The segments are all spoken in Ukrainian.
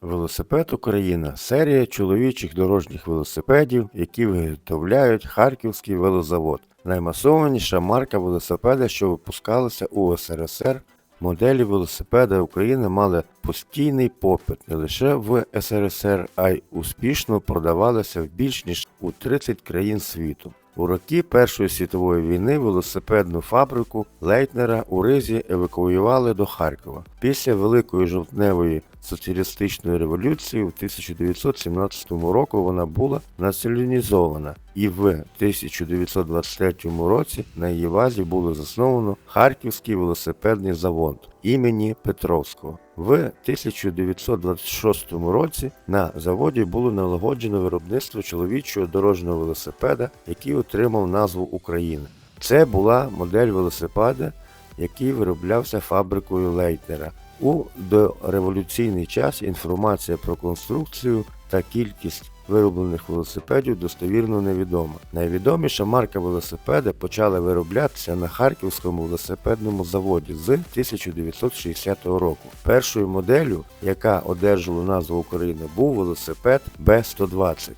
Велосипед Україна серія чоловічих дорожніх велосипедів, які виготовляють Харківський велозавод. Наймасованіша марка велосипеда, що випускалася у СРСР. Моделі велосипеда України мали постійний попит не лише в СРСР, а й успішно продавалися в більш ніж у 30 країн світу. У роки Першої світової війни велосипедну фабрику Лейтнера у Ризі евакуювали до Харкова. Після Великої жовтневої соціалістичної революції в 1917 року вона була націоналізована, і в 1923 році на її базі було засновано Харківський велосипедний завод імені Петровського. В 1926 році на заводі було налагоджено виробництво чоловічого дорожнього велосипеда, який отримав назву Україна. Це була модель велосипеда, який вироблявся фабрикою Лейтнера. У дореволюційний час інформація про конструкцію та кількість вироблених велосипедів достовірно невідома. Найвідоміша марка велосипеда почала вироблятися на Харківському велосипедному заводі з 1960 року. Першою моделлю, яка одержала назву України, був велосипед Б120.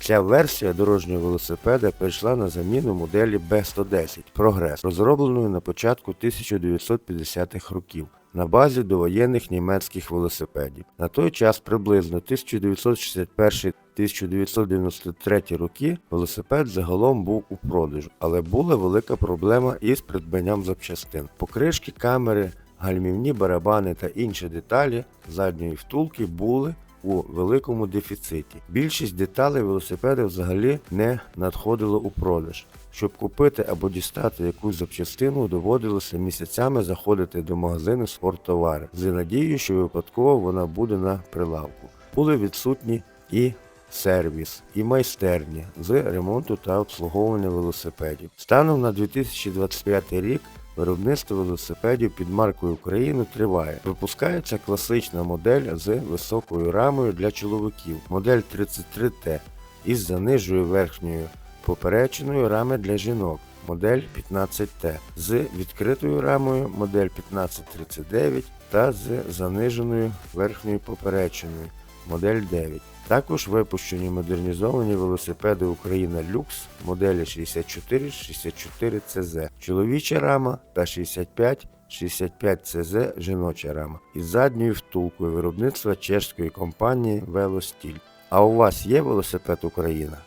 Ця версія дорожнього велосипеда прийшла на заміну моделі Б110 Прогрес, розробленої на початку 1950-х років на базі довоєнних німецьких велосипедів. На той час приблизно 1961-1993 роки велосипед загалом був у продажу, але була велика проблема із придбанням запчастин. Покришки, камери, гальмівні барабани та інші деталі задньої втулки були у великому дефіциті. Більшість деталей велосипеда взагалі не надходило у продаж. Щоб купити або дістати якусь запчастину, доводилося місяцями заходити до магазину спорттовари з надією, що випадково вона буде на прилавку. Були відсутні і сервіс, і майстерні з ремонту та обслуговування велосипедів. Станом на 2025 рік Виробництво велосипедів під маркою Україна триває. Випускається класична модель з високою рамою для чоловіків, модель 33T із заниженою верхньою поперечиною рами для жінок, модель 15T з відкритою рамою, модель 1539 та з заниженою верхньою поперечиною, модель 9. Також випущені модернізовані велосипеди Україна Люкс моделі 64 64 CZ, чоловіча рама та 65 65 CZ жіноча рама із задньою втулкою виробництва чешської компанії Велостіль. А у вас є велосипед Україна?